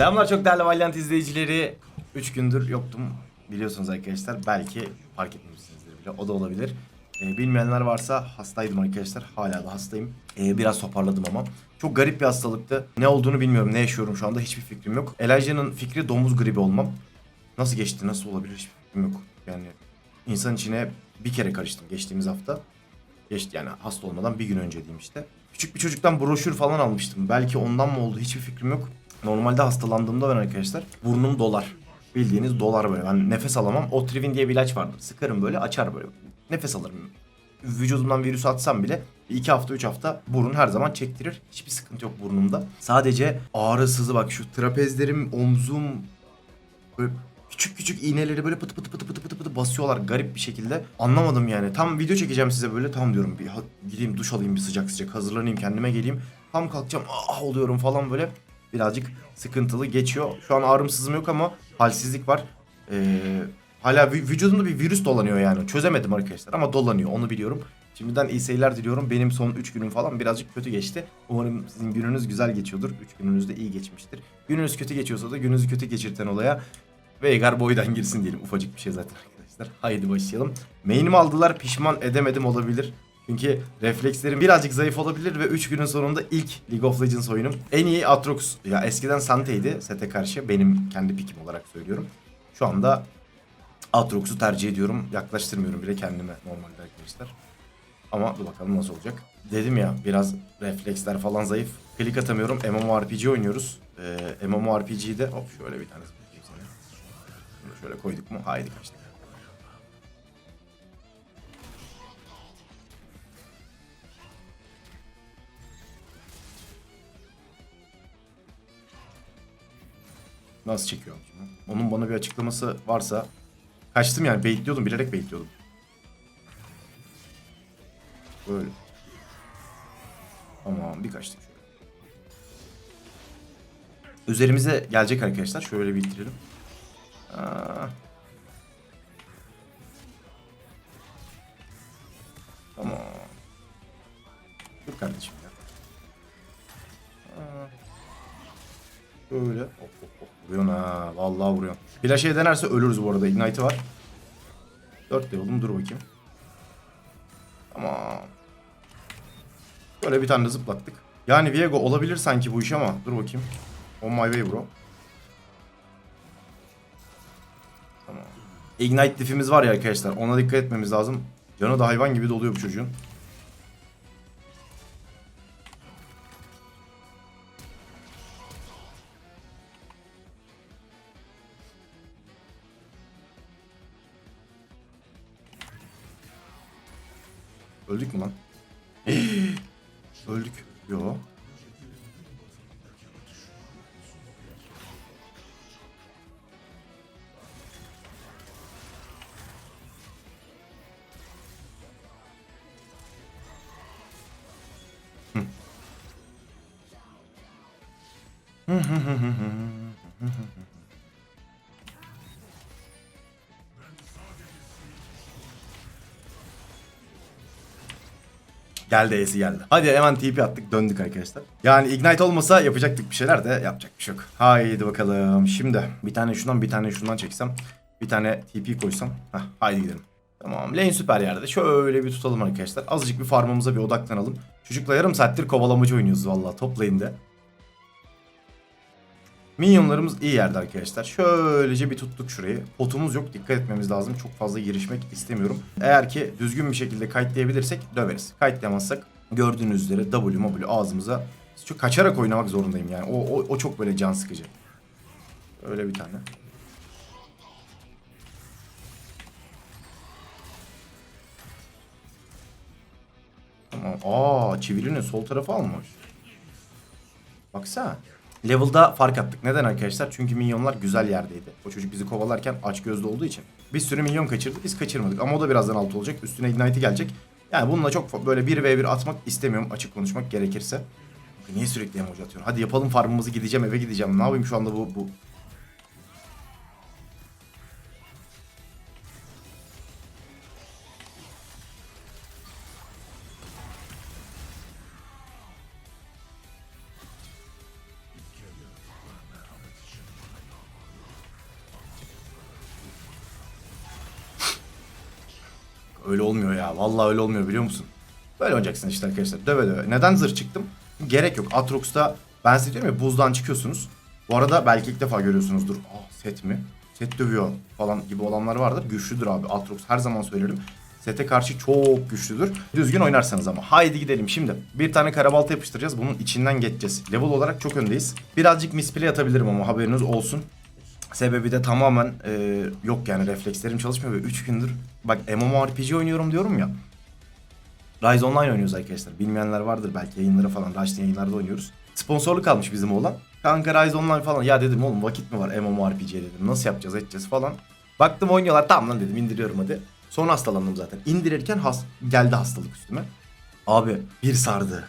Selamlar çok değerli Valiant izleyicileri. 3 gündür yoktum biliyorsunuz arkadaşlar. Belki fark etmemişsinizdir bile. O da olabilir. Ee, bilmeyenler varsa hastaydım arkadaşlar. Hala da hastayım. Ee, biraz toparladım ama. Çok garip bir hastalıktı. Ne olduğunu bilmiyorum. Ne yaşıyorum şu anda hiçbir fikrim yok. Elijah'ın fikri domuz gribi olmam. Nasıl geçti, nasıl olabilir hiçbir fikrim yok. Yani insan içine bir kere karıştım geçtiğimiz hafta. Geçti yani hasta olmadan bir gün önce diyeyim işte. Küçük bir çocuktan broşür falan almıştım. Belki ondan mı oldu hiçbir fikrim yok. Normalde hastalandığımda ben arkadaşlar burnum dolar. Bildiğiniz dolar böyle. Ben nefes alamam. Otrivin diye bir ilaç vardır. Sıkarım böyle açar böyle. Nefes alırım. Vücudumdan virüs atsam bile 2 hafta 3 hafta burun her zaman çektirir. Hiçbir sıkıntı yok burnumda. Sadece ağrı sızı bak şu trapezlerim, omzum böyle küçük küçük iğneleri böyle pıtı pıtı pıtı pıtı pıtı pıtı basıyorlar garip bir şekilde. Anlamadım yani. Tam video çekeceğim size böyle tam diyorum bir gideyim duş alayım bir sıcak sıcak hazırlanayım kendime geleyim. Tam kalkacağım ah oluyorum falan böyle birazcık sıkıntılı geçiyor. Şu an ağrım sızım yok ama halsizlik var. Ee, hala vü- vücudumda bir virüs dolanıyor yani. Çözemedim arkadaşlar ama dolanıyor onu biliyorum. Şimdiden iyi seyirler diliyorum. Benim son 3 günüm falan birazcık kötü geçti. Umarım sizin gününüz güzel geçiyordur. 3 gününüz de iyi geçmiştir. Gününüz kötü geçiyorsa da gününüzü kötü geçirten olaya Veigar boydan girsin diyelim. Ufacık bir şey zaten arkadaşlar. Haydi başlayalım. Main'imi aldılar pişman edemedim olabilir. Çünkü reflekslerim birazcık zayıf olabilir ve 3 günün sonunda ilk League of Legends oyunum. En iyi Atrox. Ya eskiden Sante'ydi sete karşı. Benim kendi pikim olarak söylüyorum. Şu anda Atrox'u tercih ediyorum. Yaklaştırmıyorum bile kendime normalde arkadaşlar. Ama dur bakalım nasıl olacak. Dedim ya biraz refleksler falan zayıf. Klik atamıyorum. MMORPG oynuyoruz. Ee, MMORPG'de hop şöyle bir tane şöyle koyduk mu? Haydi kaçtık. Nasıl çekiyor şimdi? Onun bana bir açıklaması varsa kaçtım yani baitliyordum bilerek baitliyordum. Böyle. Tamam bir kaçtık. Üzerimize gelecek arkadaşlar. Şöyle bir bitirelim. Aa. Flash'e denerse ölürüz bu arada. Ignite'ı var. 4 level'ım. Dur bakayım. Tamam. Böyle bir tane zıplattık. Yani Viego olabilir sanki bu iş ama. Dur bakayım. On my way bro. Tamam. Ignite diff'imiz var ya arkadaşlar. Ona dikkat etmemiz lazım. Canı da hayvan gibi doluyor bu çocuğun. Öldük mü lan? Öldük. Yo. Geldi E'si geldi. Hadi hemen TP attık döndük arkadaşlar. Yani Ignite olmasa yapacaktık bir şeyler de yapacak bir şey yok. Haydi bakalım. Şimdi bir tane şundan bir tane şundan çeksem. Bir tane TP koysam. Heh, haydi gidelim. Tamam lane süper yerde. Şöyle bir tutalım arkadaşlar. Azıcık bir farmımıza bir odaklanalım. Çocukla yarım saattir kovalamacı oynuyoruz vallahi top lane'de. Minyonlarımız iyi yerde arkadaşlar. Şöylece bir tuttuk şurayı. Potumuz yok. Dikkat etmemiz lazım. Çok fazla girişmek istemiyorum. Eğer ki düzgün bir şekilde kayıtlayabilirsek döveriz. Kayıtlayamazsak gördüğünüz üzere W W ağzımıza çok kaçarak oynamak zorundayım yani. O, o, o çok böyle can sıkıcı. Öyle bir tane. Aa, çivilinin sol tarafı almış. Baksana. Level'da fark attık. Neden arkadaşlar? Çünkü minyonlar güzel yerdeydi. O çocuk bizi kovalarken aç gözlü olduğu için. Bir sürü minyon kaçırdık. Biz kaçırmadık. Ama o da birazdan alt olacak. Üstüne ignite'i gelecek. Yani bununla çok böyle 1v1 atmak istemiyorum. Açık konuşmak gerekirse. Niye sürekli emoji atıyorum? Hadi yapalım farmımızı gideceğim eve gideceğim. Ne yapayım şu anda bu, bu Vallahi öyle olmuyor biliyor musun? Böyle oynayacaksın işte arkadaşlar. Döve döve. Neden zırh çıktım? Gerek yok. Atrox'ta ben size diyorum ya buzdan çıkıyorsunuz. Bu arada belki ilk defa görüyorsunuzdur. Aa set mi? Set dövüyor falan gibi olanlar vardır. Güçlüdür abi. Atrox her zaman söylerim. Sete karşı çok güçlüdür. Düzgün oynarsanız ama. Haydi gidelim şimdi. Bir tane karabalta yapıştıracağız. Bunun içinden geçeceğiz. Level olarak çok öndeyiz. Birazcık misplay atabilirim ama haberiniz olsun. Sebebi de tamamen e, yok yani reflekslerim çalışmıyor ve 3 gündür bak MMORPG oynuyorum diyorum ya. Rise Online oynuyoruz arkadaşlar. Bilmeyenler vardır belki yayınları falan. Rush yayınlarda oynuyoruz. Sponsorluk almış bizim oğlan. Kanka Rise Online falan. Ya dedim oğlum vakit mi var MMORPG dedim. Nasıl yapacağız edeceğiz falan. Baktım oynuyorlar tamam lan dedim indiriyorum hadi. Sonra hastalandım zaten. İndirirken has geldi hastalık üstüme. Abi bir sardı.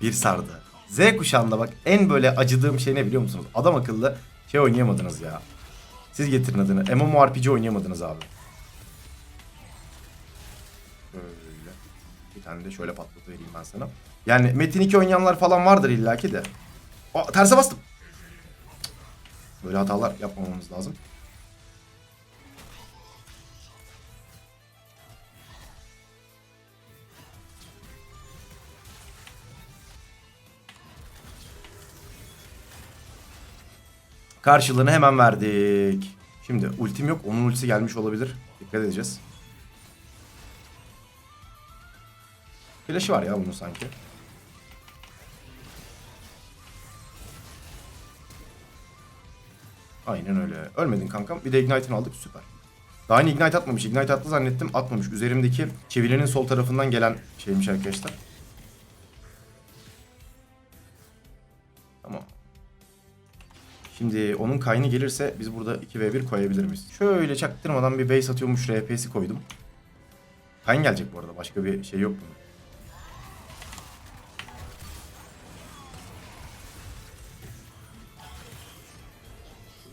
Bir sardı. Z kuşağında bak en böyle acıdığım şey ne biliyor musunuz? Adam akıllı şey oynayamadınız ya. Siz getirin adını. MMORPG oynayamadınız abi. Böyle. Bir tane de şöyle patlatıvereyim ben sana. Yani Metin 2 oynayanlar falan vardır illaki de. Aa, terse bastım. Böyle hatalar yapmamamız lazım. Karşılığını hemen verdik. Şimdi ultim yok. Onun ultisi gelmiş olabilir. Dikkat edeceğiz. Flash'ı var ya bunun sanki. Aynen öyle. Ölmedin kankam. Bir de Ignite'ını aldık. Süper. Daha yeni Ignite atmamış. Ignite attı zannettim. Atmamış. Üzerimdeki çevirenin sol tarafından gelen şeymiş arkadaşlar. Şimdi onun kaynı gelirse biz burada 2v1 koyabilir miyiz? Şöyle çaktırmadan bir base atıyormuş RP'si koydum. Kayn gelecek bu arada. Başka bir şey yok bunun.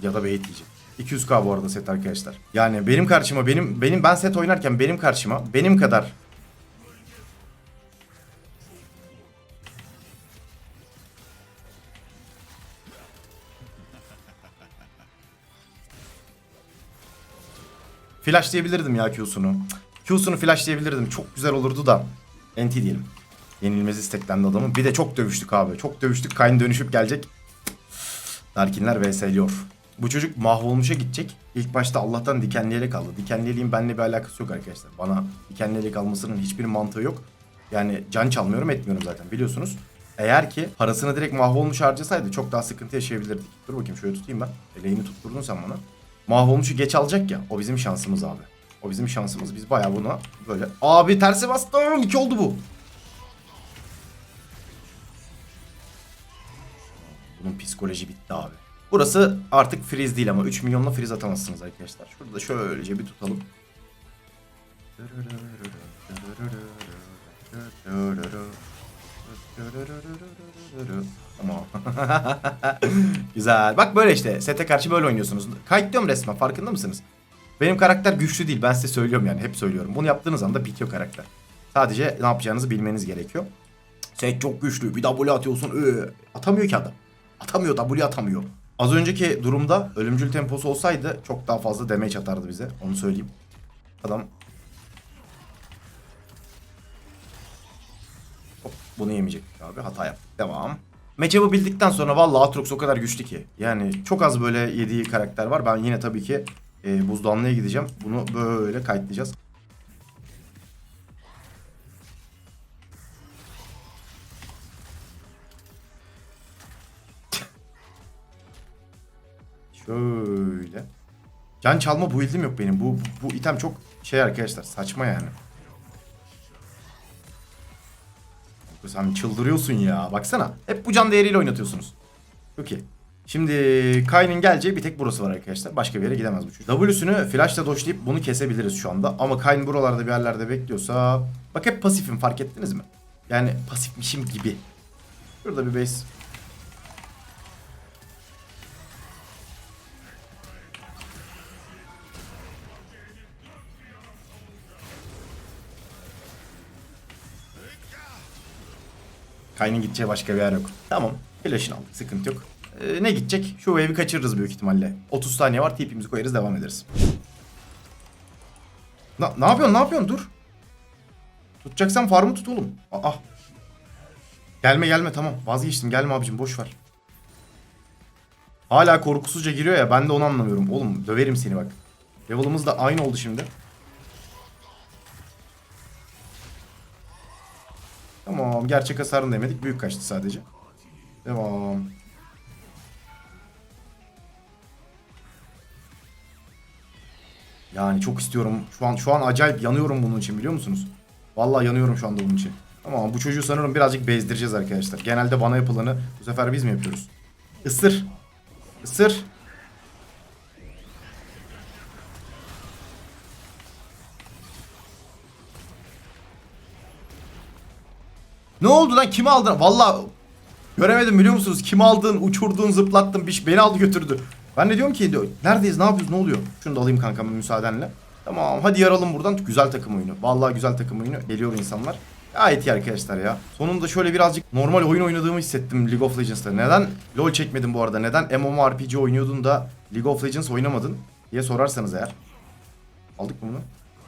Ya da bait yiyecek. 200k bu arada set arkadaşlar. Yani benim karşıma benim benim ben set oynarken benim karşıma benim kadar Flash diyebilirdim ya Q'sunu. Q'sunu flash diyebilirdim. Çok güzel olurdu da. NT diyelim. Yenilmez isteklendi adamın. Bir de çok dövüştük abi. Çok dövüştük. Kayn dönüşüp gelecek. Darkinler vs'liyor. Bu çocuk mahvolmuşa gidecek. İlk başta Allah'tan dikenli ele kaldı. Dikenli eleğin benimle bir alakası yok arkadaşlar. Bana dikenli elek almasının hiçbir mantığı yok. Yani can çalmıyorum etmiyorum zaten biliyorsunuz. Eğer ki parasını direkt mahvolmuş harcasaydı çok daha sıkıntı yaşayabilirdik. Dur bakayım şöyle tutayım ben. Eleğini tutturdun sen bana. Mahvolmuşu geç alacak ya. O bizim şansımız abi. O bizim şansımız. Biz bayağı buna böyle... Abi tersi bastım. İki oldu bu. Bunun psikoloji bitti abi. Burası artık freeze değil ama 3 milyonla freeze atamazsınız arkadaşlar. Şurada da şöylece bir tutalım. Ama Güzel. Bak böyle işte. Sete karşı böyle oynuyorsunuz. Kayıtlıyorum resmen. Farkında mısınız? Benim karakter güçlü değil. Ben size söylüyorum yani. Hep söylüyorum. Bunu yaptığınız anda bitiyor karakter. Sadece ne yapacağınızı bilmeniz gerekiyor. Set çok güçlü. Bir W atıyorsun. Ee, atamıyor ki adam. Atamıyor. W atamıyor. Az önceki durumda ölümcül temposu olsaydı çok daha fazla damage atardı bize. Onu söyleyeyim. Adam bunu yemeyecek abi. Hata yaptık. Devam. Matchup'ı bildikten sonra valla Atrox o kadar güçlü ki. Yani çok az böyle yediği karakter var. Ben yine tabii ki e, buzdanlığa gideceğim. Bunu böyle kayıtlayacağız. Şöyle. Can çalma build'im yok benim. Bu, bu item çok şey arkadaşlar saçma yani. Sen çıldırıyorsun ya. Baksana. Hep bu can değeriyle oynatıyorsunuz. Çok iyi. Şimdi Kayn'in geleceği bir tek burası var arkadaşlar. Başka bir yere gidemez bu çocuk. W'sünü flashla doşlayıp bunu kesebiliriz şu anda. Ama Kayn buralarda bir yerlerde bekliyorsa... Bak hep pasifim fark ettiniz mi? Yani pasifmişim gibi. Şurada bir base. Kayn'ın gideceği başka bir yer yok. Tamam. Flash'ını aldık. Sıkıntı yok. Ee, ne gidecek? Şu wave'i kaçırırız büyük ihtimalle. 30 saniye var. TP'mizi koyarız. Devam ederiz. Na- ne yapıyorsun ne yapıyorsun dur. Tutacaksan farmı tut oğlum. Aa. Gelme gelme tamam vazgeçtim gelme abicim boş ver. Hala korkusuzca giriyor ya ben de onu anlamıyorum. Oğlum döverim seni bak. Level'ımız da aynı oldu şimdi. Tamam gerçek hasarını demedik. Büyük kaçtı sadece. Devam. Yani çok istiyorum. Şu an şu an acayip yanıyorum bunun için biliyor musunuz? Vallahi yanıyorum şu anda bunun için. Ama bu çocuğu sanırım birazcık bezdireceğiz arkadaşlar. Genelde bana yapılanı bu sefer biz mi yapıyoruz? Isır. Isır. Ne oldu lan? Kimi aldın? Vallahi göremedim biliyor musunuz? Kimi aldın, uçurdun, zıplattın, bir beni aldı götürdü. Ben de diyorum ki neredeyiz, ne yapıyoruz, ne oluyor? Şunu da alayım kankam müsaadenle. Tamam hadi yaralım buradan. Güzel takım oyunu. Vallahi güzel takım oyunu. Geliyor insanlar. Gayet iyi arkadaşlar ya. Sonunda şöyle birazcık normal oyun oynadığımı hissettim League of Legends'ta. Neden LoL çekmedin bu arada? Neden MMORPG oynuyordun da League of Legends oynamadın diye sorarsanız eğer. Aldık mı bunu?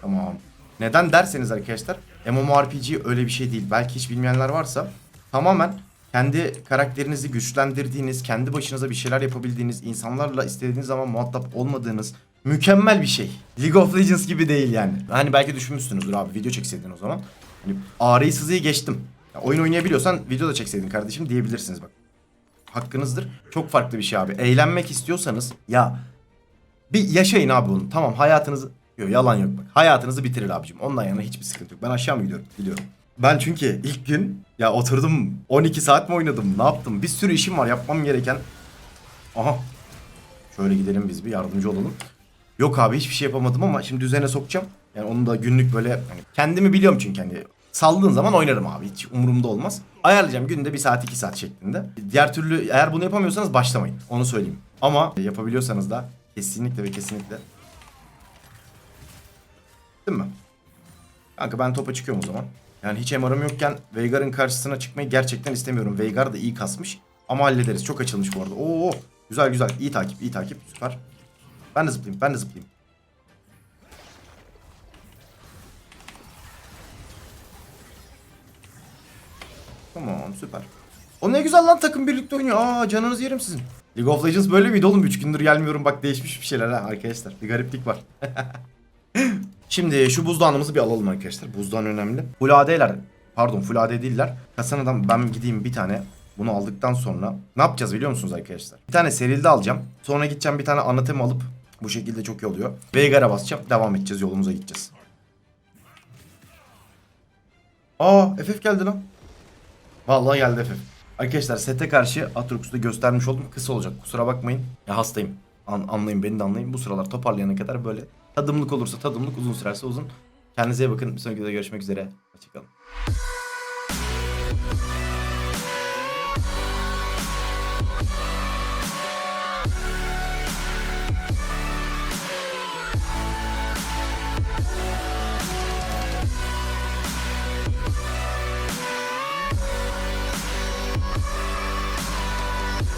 Tamam. Neden derseniz arkadaşlar MMORPG öyle bir şey değil. Belki hiç bilmeyenler varsa tamamen kendi karakterinizi güçlendirdiğiniz, kendi başınıza bir şeyler yapabildiğiniz, insanlarla istediğiniz zaman muhatap olmadığınız mükemmel bir şey. League of Legends gibi değil yani. Hani belki düşünmüşsünüzdür abi video çekseydin o zaman. Hani ağrıyı sızıyı geçtim. Ya oyun oynayabiliyorsan video da çekseydin kardeşim diyebilirsiniz bak. Hakkınızdır. Çok farklı bir şey abi. Eğlenmek istiyorsanız ya bir yaşayın abi bunu. Tamam hayatınızı... Yok yalan yok bak. Hayatınızı bitirir abicim. Ondan yana hiçbir sıkıntı yok. Ben aşağı mı gidiyorum? Gidiyorum. Ben çünkü ilk gün ya oturdum 12 saat mi oynadım? Ne yaptım? Bir sürü işim var yapmam gereken. Aha. Şöyle gidelim biz bir yardımcı olalım. Yok abi hiçbir şey yapamadım ama şimdi düzene sokacağım. Yani onu da günlük böyle hani kendimi biliyorum çünkü hani saldığın zaman oynarım abi hiç umurumda olmaz. Ayarlayacağım günde bir saat iki saat şeklinde. Diğer türlü eğer bunu yapamıyorsanız başlamayın onu söyleyeyim. Ama yapabiliyorsanız da kesinlikle ve kesinlikle Değil mi? Kanka ben topa çıkıyorum o zaman. Yani hiç MR'ım yokken Veigar'ın karşısına çıkmayı gerçekten istemiyorum. Veigar da iyi kasmış. Ama hallederiz. Çok açılmış bu arada. Oo, güzel güzel. İyi takip, iyi takip. Süper. Ben de zıplayayım, ben de zıplayayım. Tamam, süper. O ne güzel lan takım birlikte oynuyor. Aa canınız yerim sizin. League of Legends böyle miydi oğlum? 3 gündür gelmiyorum bak değişmiş bir şeyler ha arkadaşlar. Bir gariplik var. Şimdi şu buzdağınımızı bir alalım arkadaşlar. Buzdağın önemli. Full AD'ler. Pardon full AD değiller. Kasanadan ben gideyim bir tane. Bunu aldıktan sonra ne yapacağız biliyor musunuz arkadaşlar? Bir tane serilde alacağım. Sonra gideceğim bir tane anatem alıp bu şekilde çok iyi oluyor. Veigar'a basacağım. Devam edeceğiz yolumuza gideceğiz. Aa FF geldi lan. Vallahi geldi FF. Arkadaşlar sete karşı Atrox'u da göstermiş oldum. Kısa olacak kusura bakmayın. Ya hastayım. An- anlayın beni de anlayın. Bu sıralar toparlayana kadar böyle tadımlık olursa tadımlık uzun sürerse uzun. Kendinize iyi bakın. Bir sonraki videoda görüşmek üzere. Hoşçakalın.